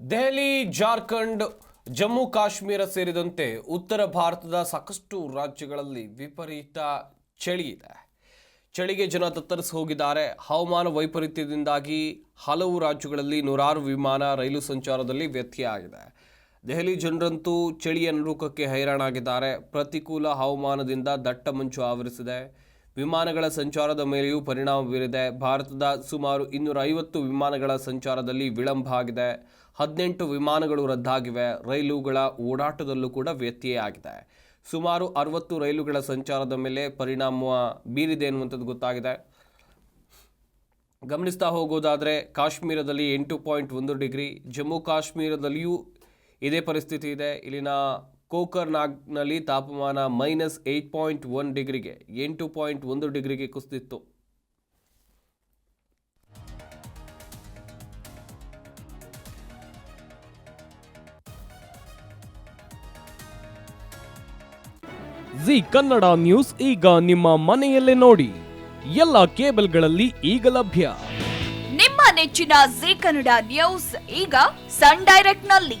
ದೆಹಲಿ, ಜಾರ್ಖಂಡ್, ಜಮ್ಮು, ಕಾಶ್ಮೀರ ಸೇರಿದಂತೆ ಉತ್ತರ ಭಾರತದ ಸಾಕಷ್ಟು ರಾಜ್ಯಗಳಲ್ಲಿ ವಿಪರೀತ ಚಳಿ ಇದೆ. ಚಳಿಗೆ ಜನ ತತ್ತರಿಸಿ ಹೋಗಿದ್ದಾರೆ. ಹವಾಮಾನ ವೈಪರೀತ್ಯದಿಂದಾಗಿ ಹಲವು ರಾಜ್ಯಗಳಲ್ಲಿ ನೂರಾರು ವಿಮಾನ, ರೈಲು ಸಂಚಾರದಲ್ಲಿ ವ್ಯತ್ಯಯ ಆಗಿದೆ ದೆಹಲಿ ಜನರಂತೂ ಚಳಿಯ ನಡುಕಕ್ಕೆ ಹೈರಾಣಾಗಿದ್ದಾರೆ. ಪ್ರತಿಕೂಲ ಹವಾಮಾನದಿಂದ ದಟ್ಟ ಮಂಚು ಆವರಿಸಿದೆ. ವಿಮಾನಗಳ ಸಂಚಾರದ ಮೇಲೆಯೂ ಪರಿಣಾಮ ಬೀರಿದೆ. ಭಾರತದ ಸುಮಾರು ಇನ್ನೂರ ಐವತ್ತು ವಿಮಾನಗಳ ಸಂಚಾರದಲ್ಲಿ ವಿಳಂಬ ಆಗಿದೆ. ಹದಿನೆಂಟು ವಿಮಾನಗಳು ರದ್ದಾಗಿವೆ. ರೈಲುಗಳ ಓಡಾಟದಲ್ಲೂ ಕೂಡ ವ್ಯತ್ಯಯ ಆಗಿದೆ. ಸುಮಾರು ಅರವತ್ತು ರೈಲುಗಳ ಸಂಚಾರದ ಮೇಲೆ ಪರಿಣಾಮ ಬೀರಿದೆ ಎನ್ನುವಂಥದ್ದು ಗೊತ್ತಾಗಿದೆ. ಗಮನಿಸ್ತಾ ಹೋಗೋದಾದರೆ, ಕಾಶ್ಮೀರದಲ್ಲಿ ಎಂಟು ಪಾಯಿಂಟ್ ಒಂದು ಡಿಗ್ರಿ, ಜಮ್ಮು ಕಾಶ್ಮೀರದಲ್ಲಿಯೂ ಇದೇ ಪರಿಸ್ಥಿತಿ ಇದೆ. ಇಲ್ಲಿನ ಕೋಕರ್ನಾಗ್ನಲ್ಲಿ ತಾಪಮಾನ ಮೈನಸ್ ಏಯ್ಟ್ ಪಾಯಿಂಟ್ ಒನ್ ಡಿಗ್ರಿಗೆ ಎಂಟು ಪಾಯಿಂಟ್ ಒಂದು ಡಿಗ್ರಿಗೆ ಕುಸಿದಿತ್ತು. ಜಿ ಕನ್ನಡ ನ್ಯೂಸ್ ಈಗ ನಿಮ್ಮ ಮನೆಯಲ್ಲೇ ನೋಡಿ. ಎಲ್ಲ ಕೇಬಲ್ಗಳಲ್ಲಿ ಈಗ ಲಭ್ಯ. ನಿಮ್ಮ ನೆಚ್ಚಿನ ಜಿ ಕನ್ನಡ ನ್ಯೂಸ್ ಈಗ ಸನ್ ಡೈರೆಕ್ಟ್ನಲ್ಲಿ